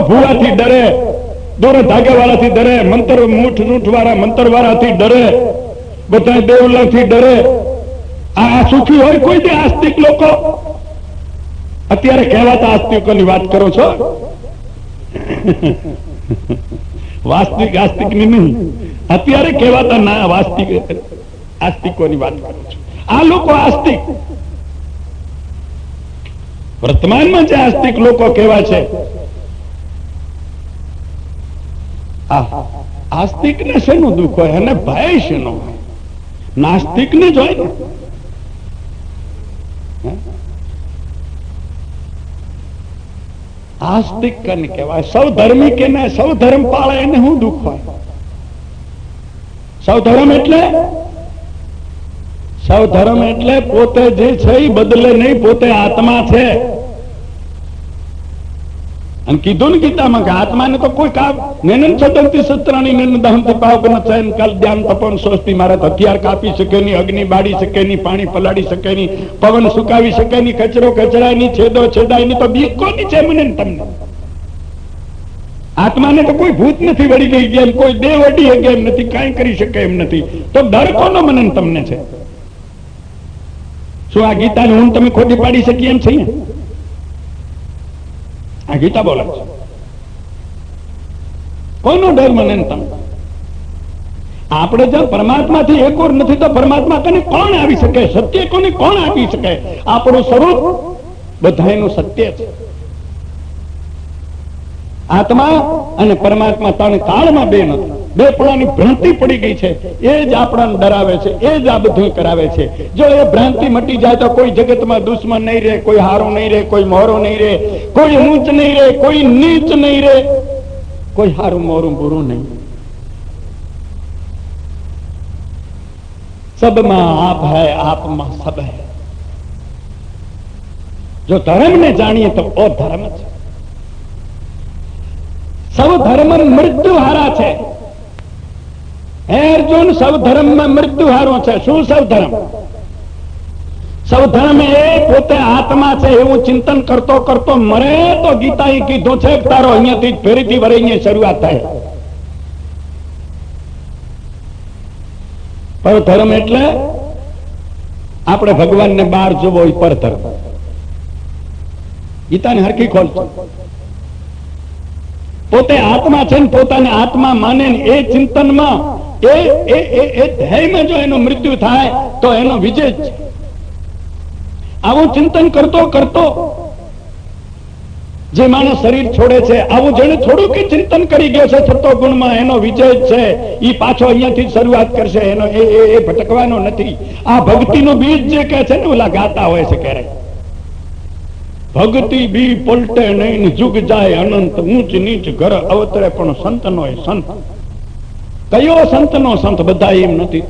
ભૂવાથી ડરે. દોરે ધાગે વાળાથી ડરે. મંતર મૂઠ મૂઠ વાળા મંતર વાળાથી ડરે. બધા દેવલાથી ડરે. આ સુખી હોય કોઈ તે આસ્તિક લોકો? અત્યારે કહેવાતા આસ્તિકોની વાત કરો છો? વાસ્તવિક આસ્તિકની નહીં. અત્યારે કહેવાતા ના વાસ્તિક આસ્તિકોની વાત કરું છું. આ લોકો આસ્તિક. વર્તમાનમાં જે આસ્તિક લોકો કેવા છે આ આસ્તિક ને શેનું દુઃખ હોય? અને ભય શેનો નાસ્તિક ને જ ને. આસ્તિક કને કહેવાય? સૌ ધર્મી કે ને સૌ ધર્મ પાળે એને શું દુઃખ હોય? સૌ ધર્મ એટલે? સૌ ધર્મ એટલે પોતે જે છે એ બદલે નહીં, પોતે આત્મા છે. અને કીધું ને ગીતામાં કે આત્માને તો કોઈ કામ નેનન સદંતી સત્રાણી નેન દહંતી પાવક ન ચયન કાલ ધ્યાન તપન સોષ્ટિ મારે હથિયાર કાપી શકે નહીં, અગ્નિ બાળી શકે નહીં, પાણી પલાળી શકે નહીં, પવન સુકાવી શકે નહીં, કચરો કચરાય નહીં છેદો છેદાય નહીં, તો બીક કોની છે મને તમને? આત્માને તો કોઈ ભૂત નથી વળી ગઈ ગયા કોઈ દેહ અડી ગયા એમ નથી, કાંઈ કરી શકે એમ નથી. તો ડર કોનો મને તમને છે? શું આ ગીતાને હું તમે ખોટી પાડી શકીએ એમ છીએ આ ગીતા બોલે છે. કોઈનો ડર મને તમે. આપણે જો પરમાત્માથી એક ઓર નથી તો પરમાત્મા કને કોણ આવી શકે? સત્ય કોને કોણ આપી શકે? આપણું સ્વરૂપ બધાયનું સત્ય છે. આત્મા અને પરમાત્મા ત્રણ કાળમાં બે નથી. બે પણાની ભ્રાંતિ પડી ગઈ છે. એ જ આપણને ડરાવે છે. એ જ આ બધું કરાવે છે. જો એ ભ્રાંતિ મટી જાય તો કોઈ જગતમાં દુશ્મન નહીં રહે, કોઈ હારો નહીં રહે, કોઈ મોરો નહીં રહે, કોઈ ઊંચ નહીં રહે, કોઈ નીચ નહીં રહે, કોઈ હારું મોરું બુરું નહીં. સબમાં આપ હૈ, આપમાં સબ હૈ. જો ધર્મને જાણીએ તો ઓ ધર્મ છે. સૌ ધર્મ મૃત્યુ હારા છે. અર્જુન સૌ ધર્મમાં મૃત્યુ હારો છે. શું સૌ ધર્મ સૌ ધર્મ એ પોતે આત્મા છે એવું ચિંતન કરતો કરતો મરે તો ગીતાએ કીધું છે તારો અહીંયાથી ફેરીથી વળીને શરૂઆત થાય. પર ધર્મ એટલે આપણે ભગવાનને બહાર જોવો એ પર ધર્મ. ગીતાને હરખી ખોલતો પોતે આત્મા છે ને પોતાને આત્મા માને એ ચિંતનમાં ચિંતન કરી ગયો છે છતો ગુણમાં એનો વિજય છે. એ પાછો અહીંયાથી શરૂઆત કરશે, એનો એ, એ- ભટકવાનો નથી. આ ભક્તિનું બીજ જે કહે છે ને, ઓલા ગાતા હોય છે ક્યારેક ભક્તિ બી પલટે નહીં, જુગ જાય અનંત, ઊંચ નીચ ઘર અવતરે, પણ સંત નો સંત. કયો સંત નો સંત, બધા એમ નથી.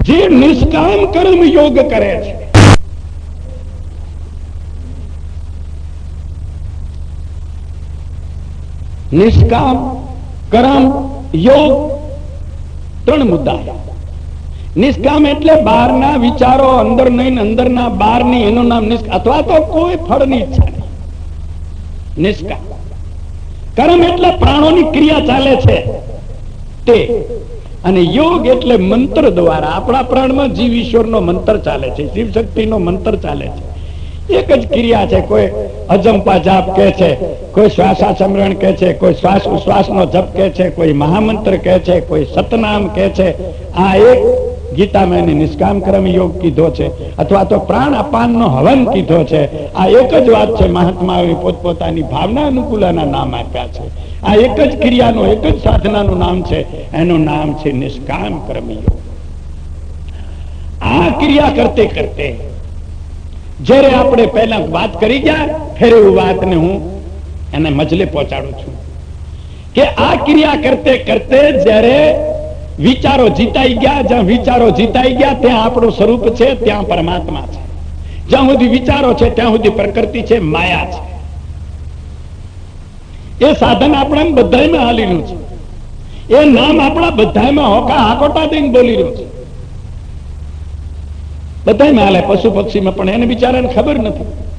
જે નિષ્કામ કર્મ યોગ કરે છે. નિષ્કામ, કર્મ, યોગ ત્રણ મુદ્દા નિષ્કામ એટલે બહારના વિચારો અંદર નહીં ને અંદરના બહારની, એનું નામ નિષ્કામ. અથવા તો કોઈ ફળની ઈચ્છા નહીં. નિષ્કામ. કર્મ એટલે પ્રાણોની ક્રિયા ચાલે છે. તે. અને યોગ એટલે મંત્ર દ્વારા આપણા પ્રાણમાં જીવ ઈશ્વરનો મંત્ર ચાલે છે શિવ શક્તિનો મંત્ર ચાલે છે. એક જ ક્રિયા છે, કોઈ અજંપા જાપ કે છે, કોઈ શ્વાસા સમરણ કે છે, કોઈ શ્વાસ ઉશ્વાસનો જપ કે છે, કોઈ મહામંત્ર કે છે, કોઈ સતનામ કે છે. આ એક ગીતામાં એને નિષ્કામ કર્મ યોગ કીધો છે, અથવા તો પ્રાણ અપાનનો હવન કીધો છે. આ એક જ વાત છે મહાત્માઓએ પોતપોતાની ભાવના અનુકૂલના નામ આપ્યા છે. આ એક જ ક્રિયાનો, એક જ સાધનાનું નામ છે, એનું નામ છે નિષ્કામ કર્મ યોગ. આ ક્રિયા કરતે કરતે, જ્યારે આપણે પહેલા વાત કરી ગયા, ફેર એવું વાતને હું એને મજલે પહોંચાડું છું. કે આ ક્રિયા કરતે કરતે જ્યારે વિચારો જીતાઈ ગયા, જ્યાં વિચારો જીતાઈ ગયા, ત્યાં આપણું સ્વરૂપ છે, ત્યાં પરમાત્મા છે. જ્યાં સુધી વિચારો છે, ત્યાં સુધી પ્રકૃતિ છે, માયા છે. એ સાધન આપણા બધામાં હાલેલું છે. એ નામ આપણા બધામાં હોકા હાકોટા દઈને બોલી રહ્યું છે. બધામાં હાલે, પશુ પક્ષીમાં પણ. એને બિચારાને ખબર નથી.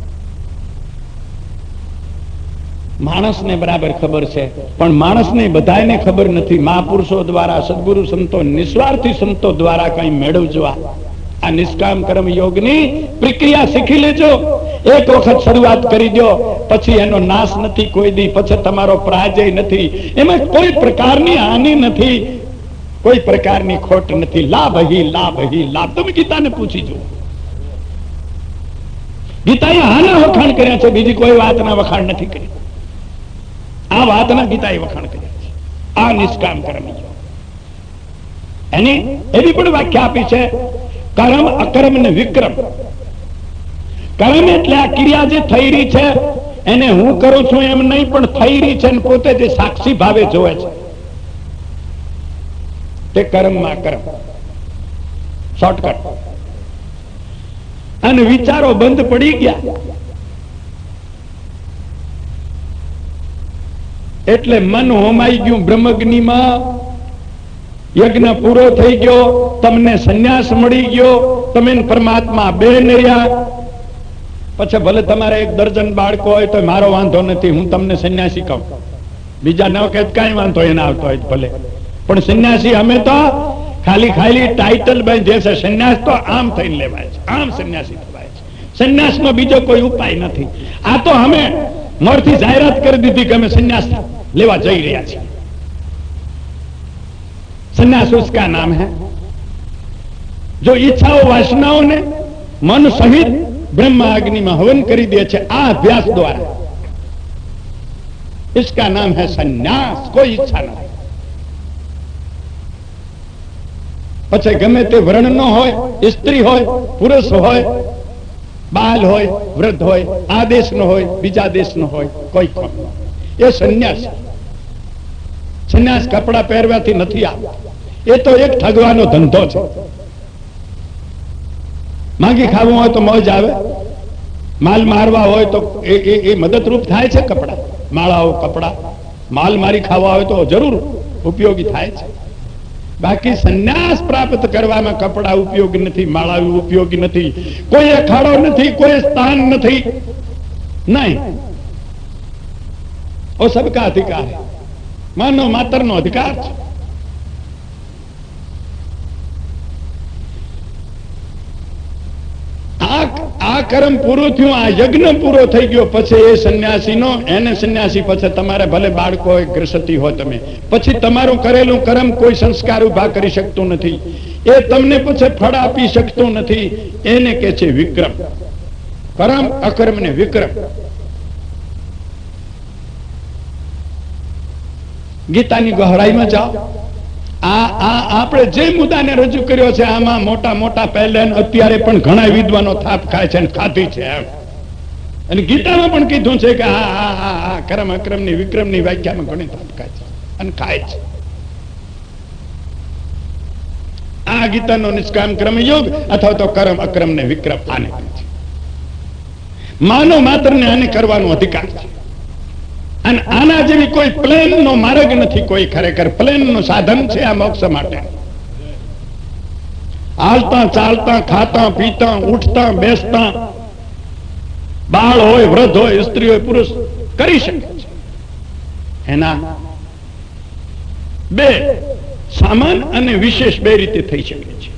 માણસને બરાબર ખબર છે, પણ માણસને બધાને ખબર નથી. મહાપુરુષો દ્વારા, સદગુરુ સંતો, નિસ્વાર્થી સંતો દ્વારા કઈ મેળવજવા આ. નિષ્કામ કર્મ યોગની પ્રક્રિયા શીખી લેજો. એક વખત શરૂઆત કરી દો, પછી એનો નાશ નથી, કોઈ દી. પછી તમારો પરાજય નથી. એમાં કોઈ પ્રકારની હાનિ નથી. કોઈ પ્રકારની ખોટ નથી. લાભ હી લાભ હી, લાભ. તમે ગીતાને પૂછી જુઓ. ગીતાએ હાના વખાણ કર્યા છે, બીજી કોઈ વાતના વખાણ નથી કરી. આ વાતના ગીતાએ વખાણ કર્યા છે. આ નિષ્કામ કર્મ એની એવી પણ વ્યાખ્યા આપી છે, કર્મ અકર્મ ને વિક્રમ. કર્મ એટલે આ ક્રિયા જે થઈ રહી છે, એને હું કરું છું એમ નહીં, પણ થઈ રહી છે પોતે જે સાક્ષી ભાવે જોવે છે. તે કર્મમાં કર્મ. શોર્ટકટ. અને વિચારો બંધ પડી ગયા. એટલે મન હોમાઈ ગયું બ્રહ્મગ્નિમાં. યજ્ઞ પૂરો થઈ ગયો, તમને સંન્યાસ મળી ગયો, તમે પરમાત્મા બે રહ્યા પછી ભલે તમારે એક દર્જન બાળકો હોય તો મારો વાંધો નથી, હું તમને સંન્યાસી કહું. બીજા ન કે કઈ વાંધો એને આવતો હોય ભલે. પણ સંન્યાસી અમે તો ખાલી ખાલી ટાઇટલ જે છે, સંન્યાસ તો આમ થઈને લેવાય છે, આમ સંન્યાસી થવાય છે. સંન્યાસનો બીજો કોઈ ઉપાય નથી. આ તો અમે મોરથી જાહેરાત કરી દીધી કે અમે સંન્યાસ. લેવા જઈ રહ્યા છીએ संन्यास उसका नाम है जो इच्छाओं वासनाओं ने मन सहित ब्रह्म अग्नि में हवन કરી દે છે આ અભ્યાસ દ્વારા इसका नाम है संन्यास कोई ઈચ્છા નથી પછી ગમે તે વર્ણ નો હોય સ્ત્રી હોય પુરુષ હોય બાલ હોય વૃદ્ધ હોય આ દેશ નો હોય બીજા દેશ નો હોય કોઈ કોમ એ સંન્યાસ સંન્યાસ કપડા પહેરવાથી નથી આવતો. એ તો એક ઠગવાનો ધંધો છે. માંગી ખાવું હોય તો મોજ આવે. માલ મારવા હોય તો એ મદદરૂપ થાય છે કપડા. માળાઓ, કપડા. માલ મારી ખાવા હોય તો જરૂર ઉપયોગી થાય છે. બાકી સંન્યાસ પ્રાપ્ત કરવામાં કપડા ઉપયોગી નથી, માળા ઉપયોગી નથી. કોઈ અખાડો નથી, કોઈ સ્થાન નથી. નહીં. સબકા અધિકાર માનવ માતરનો અધિકાર છે. આ કર્મ પૂરું થયું, આ યજ્ઞ પૂરો થઈ ગયો. પછી એ સંન્યાસીનો, એને સંન્યાસી પછી તમારે ભલે બાળકો હોય, ગ્રસતી હોય તમે. પછી તમારું કરેલું કર્મ કોઈ સંસ્કાર ઊભા કરી શકતું નથી. એ તમને પછી ફળ આપી શકતું નથી. એને કે છે વિક્રમ. કરમ અકર્મ ને વિક્રમ. ગીતાની ગહરાઈમાં જાઓ. આ આપણે જે મુદ્દાને રજૂ કર્યો છે, આમાં મોટા મોટા પહેલે અત્યારે પણ ઘણા વિદ્વાનો થાપ ખાય છે ખાધી છે અને ગીતામાં પણ કીધું છે કે આ આ આ આ કર્મ અક્રમની વિક્રમની વ્યાખ્યામાં ઘણી થાપ ખાય છે અને ખાય છે. આ ગીતાનો નિષ્કામ ક્રમ યોગ અથવા તો કરમ અક્રમ ને વિક્રમ આને માનવ માત્ર ને આને કરવાનો અધિકાર છે. અને આના જેવી કોઈ પ્લેન નો માર્ગ નથી, કોઈ ખરેખર પ્લેનનું સાધન છે આ મોક્ષ માટે. હાલતા, ચાલતા, ખાતા, પીતા, ઉઠતા, બેસતા, બાળ હોય, વૃદ્ધ હોય, સ્ત્રી હોય, પુરુષ કરી શકે છે. એના બે સામાન અને વિશેષ બે રીતે થઈ શકે છે.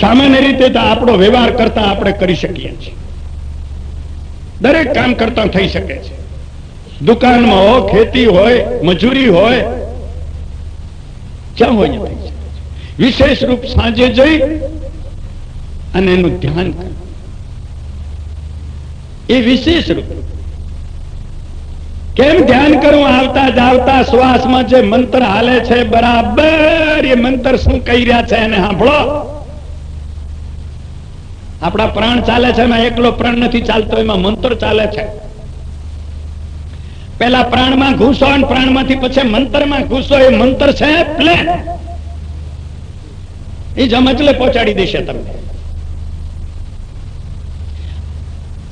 સામાન્ય રીતે તો આપણો વ્યવહાર કરતા આપણે કરી શકીએ છીએ. દરેક કામ કરતા થઈ શકે છે. દુકાનમાં હો, ખેતી હોય, મજૂરી હોય જ્યાં હોય. વિશેષ રૂપ સાંજે જઈ અને એનું ધ્યાન કર. એ વિશેષ રૂપ. કેમ ધ્યાન કરવું આવતા જાવતા શ્વાસમાં જે મંત્ર હાલે છે, બરાબર, એ મંત્ર શું કહી રહ્યા છે એને સાંભળો. આપણા પ્રાણ ચાલે છે, એમાં એકલો પ્રાણ નથી ચાલતો, એમાં મંત્ર ચાલે છે. પેલા પ્રાણમાં ઘૂસો અને પ્રાણમાંથી પછી મંતરમાં ઘૂસો એ મંત્ર છે પ્લેન એ જમચલે પહોંચાડી દેશે તમને.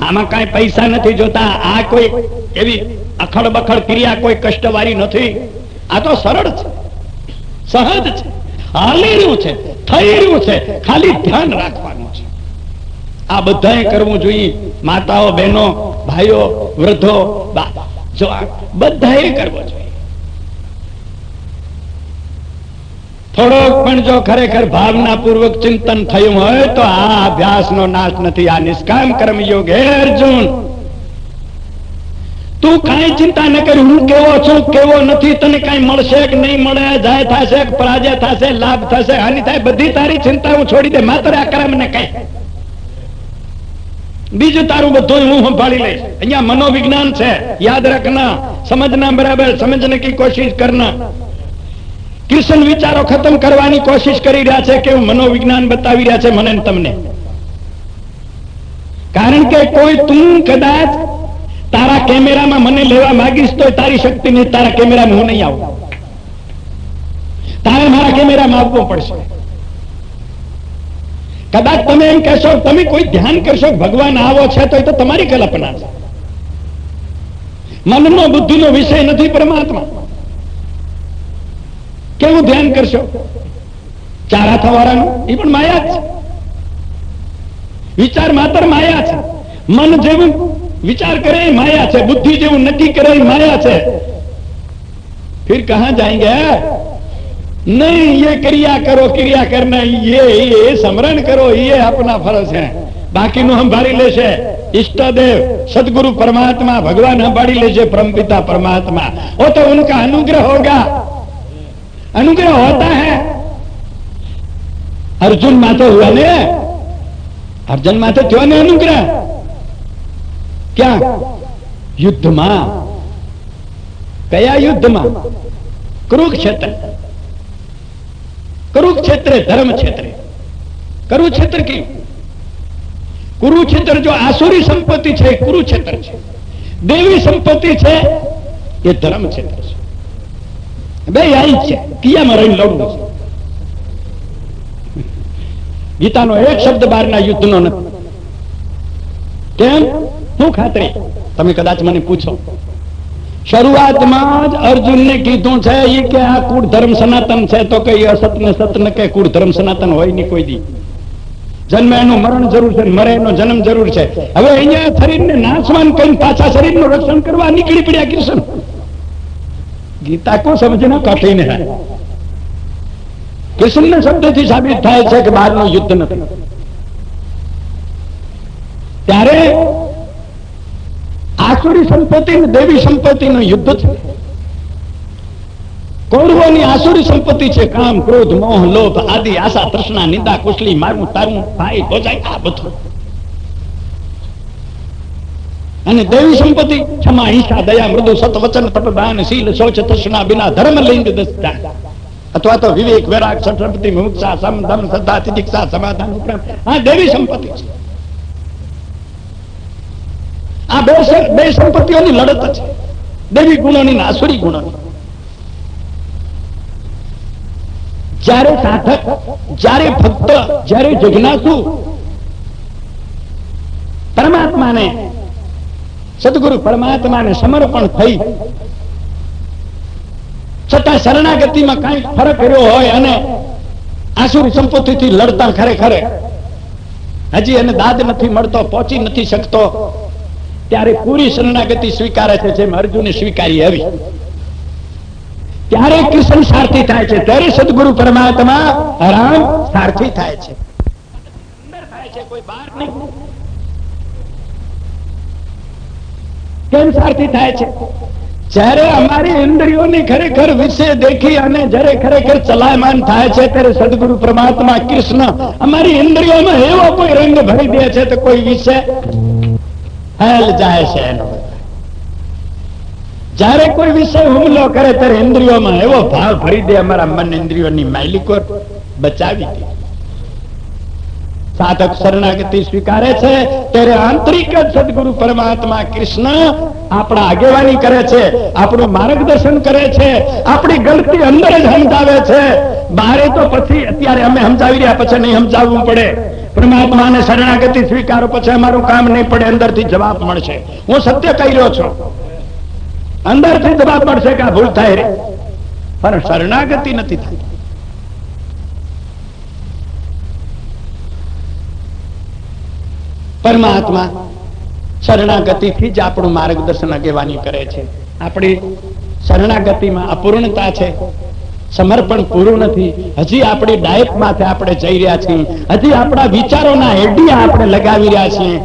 આમાં કઈ પૈસા નથી જોતા. આ કોઈ એવી અખડ ક્રિયા, કોઈ કષ્ટવાળી નથી. આ તો સરળ છે. સહજ છે. હાલી રહ્યું છે. થઈ રહ્યું છે. ખાલી ધ્યાન રાખવાનું છે. આ બધાએ કરવું જોઈએ. માતાઓ, બહેનો, ભાઈઓ, વૃદ્ધો બા- જો આ બધાએ કરવો જોઈએ. થોડોક પણ જો ખરેખર ભાવના પૂર્વક ચિંતન થયું હોય તો આ અભ્યાસનો નાશ નથી, આ નિષ્કામ કર્મ યોગ હે અર્જુન. તું કઈ ચિંતા ન કરી, હું કેવો છું, કેવો નથી, તને કઈ મળશે કે નહીં મળે, જાય થશે પરાજય થશે, લાભ થશે, હાનિ થાય, બધી તારી ચિંતા હું છોડી દે, માત્ર આ કર્મ ને કઈ બીજું તારું બધું હું સંભાળી લઈશ. અહીંયા મનોવિજ્ઞાન છે. યાદ રાખના. સમજના બરાબર. સમજને કી કોશિશ કરના. કૃષ્ણ વિચારો ખતમ કરવાની કોશિશ કરી રહ્યા છે કે મનોવિજ્ઞાન બતાવી રહ્યા છે મને તમને. કારણ કે કોઈ તું કદાચ તારા કેમેરામાં મને લેવા માંગીશ તો તારી શક્તિ નહીં. તારા કેમેરામાં હું નહીં આવું. તારે મારા કેમેરામાં આવવું પડશે. કદાચ તમે એમ કહેશો, તમે કોઈ ધ્યાન કરશો, ભગવાન આવો છે, તો એ તો તમારી કલ્પના છે. મનનો બુદ્ધિનો વિષય નથી પરમાત્મા. કેવું ધ્યાન કરશો? ચાર હાથવાળાનું એ પણ માયા છે. વિચાર માત્ર માયા છે. મન જેવું વિચાર કરે માયા છે, બુદ્ધિ જેવું નક્કી કરે માયા છે. ફિર કહા જાયંગે नहीं ये क्रिया करो क्रिया करना ये ये स्मरण करो ये अपना फर्ज है बाकी नु हम भारी लेशे इष्ट देव सदगुरु परमात्मा भगवान हम भारी लेशे परम पिता परमात्मा वो तो उनका अनुग्रह होगा अनुग्रह होता है अर्जुन माते हुआ ने अर्जुन माते थियो ने अनुग्रह क्या युद्ध માં કયા યુદ્ધમાં કુરુક્ષેત્ર કુરુક્ષેત્રે ધર્મ ક્ષેત્રે. કરુક્ષેત્ર કે કુરુક્ષેત્ર જો આસુરી સંપત્તિ છે, કુરુક્ષેત્ર છે. દેવી સંપત્તિ છે, એ ધર્મ ક્ષેત્ર છે. બે આઈ છે, કિયામાં રહીને લડવું છે. ગીતાનો એક શબ્દ બહારના યુદ્ધનો નથી. કેમ? શું ખાતરી? તમે કદાચ મને પૂછો. શરૂઆતમાં જ અર્જુનને કીધું છે એ કે આ કુળ ધર્મ સનાતન છે, તો કઈ અસત ને સત ને કે કુળ ધર્મ સનાતન હોય નહીં કોઈ દી. જન્મ એનું મરણ જરૂર છે, મરે એનો જન્મ જરૂર છે. હવે અહીંયા શરીરને નાશવાન કઈ પાછા શરીરનું રક્ષણ કરવા નીકળી પડ્યા કૃષ્ણ. ગીતા કો સમજના કઠિન હે કૃષ્ણના શબ્દથી સાબિત થાય છે કે બહારનું યુદ્ધ નથી. ત્યારે આસુરી સંપત્તિ અને દેવી સંપત્તિનું યુદ્ધ છે. કૌરવોની આસુરી સંપત્તિ છે કામ, ક્રોધ, મોહ, લોભ, આદિ, આશા, તૃષ્ણા, નિંદા, કુશલી, મારું, તારું, ભાઈ ભોજાઈ આ બધું. અને દેવી સંપત્તિ, ક્ષમા હિંસા દયા, મૃદુ સત વચન તપદાન શીલ, શૌચ, તૃષ્ણા બિના ધર્મ લિંગ દસ્તા અથવા તો વિવેક, વૈરાગ સંતૃપ્તિ મુક્ષા સમ, ધમ, શ્રદ્ધા તિતિક્ષા સમાધાન ઉપરાંત આ દેવી સંપત્તિ છે. આ બે બે સંપત્તિઓની લડત છે. દેવી ગુણોની ને ગુણોની. જ્યારે સાધક, જ્યારે ભક્ત, જ્યારે જજ્ઞાસુ પરમાત્માને, સદગુરુ પરમાત્માને સમર્પણ થઈ, છતાં શરણાગતિમાં કઈ ફરક કર્યો હોય અને આસુરી સંપત્તિથી લડતા ખરેખર, હજી એને દાદ નથી મળતો, પહોંચી નથી શકતો ત્યારે પૂરી શરણાગતિ સ્વીકારે છે, જેમ અર્જુને સ્વીકારી આવી. ત્યારે કૃષ્ણ સારથી થાય છે, ત્યારે સદગુરુ પરમાત્મા રામ સારથી થાય છે. કેમ સારથી થાય છે? જ્યારે અમારી ઇન્દ્રિયોની ખરેખર વિશે દેખી અને જ્યારે ખરેખર ચલાયમાન થાય છે, ત્યારે સદગુરુ પરમાત્મા કૃષ્ણ અમારી ઇન્દ્રિયોમાં એવો કોઈ રંગ ભરી દે છે, તો કોઈ વિશે જ્યારે કોઈ વિષય હુમલો કરે ત્યારે ઇન્દ્રિયોમાં એવો ભાવ ભરી દે અમારા મન ઇન્દ્રિયોની માલિકો બચાવી દે. સાધક શરણાગતિ સ્વીકારે છે, ત્યારે આંતરિક જ સદગુરુ પરમાત્મા કૃષ્ણ આપણા આગેવાની કરે છે, આપણું માર્ગદર્શન કરે છે, આપણી ગલતી અંદર જ સમજાવે છે. બારે તો પછી અત્યારે અમે સમજાવી રહ્યા, પછી નહીં સમજાવવું પડે. પરમાત્માને શરણાગતિ સ્વીકારો પછી અમારું કામ નહીં પડે, અંદરથી જવાબ મળશે. હું સત્ય કહી રહ્યો છું. અંદરથી જવાબ મળશે કે આ ભૂલ થાય રે પણ શરણાગતિ નથી થતી. પરમાત્મા શરણાગતિથી જ આપણું માર્ગદર્શન આગેવાની કરે છે. આપણી શરણાગતિમાં અપૂર્ણતા છે. સમર્પણ પૂરું નથી. હજી આપણી ડાયટ માથે આપણે જઈ રહ્યા છીએ. હજી આપણા વિચારોના એડિયા આપણે લગાવી રહ્યા છીએ.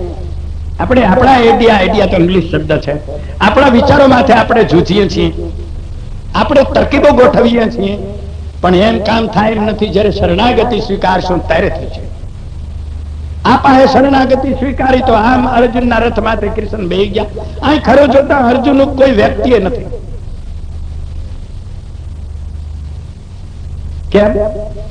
આપણે આપણા એડિયા એડિયા તો ઇંગ્લિશ શબ્દ છે. આપણા વિચારો માથે આપણે જૂજીએ છીએ. આપણે તરકીબો ગોઠવીએ છીએ. પણ એમ કામ થાય એમ નથી જ્યારે શરણાગતિ સ્વીકારશું ત્યારે થશે આ પાસે શરણાગતિ સ્વીકારી તો આમ અર્જુનના રથ માથે કૃષ્ણ બે ગયા. અહીં ખરો જોતા અર્જુન કોઈ વ્યક્તિએ નથી. કેમ?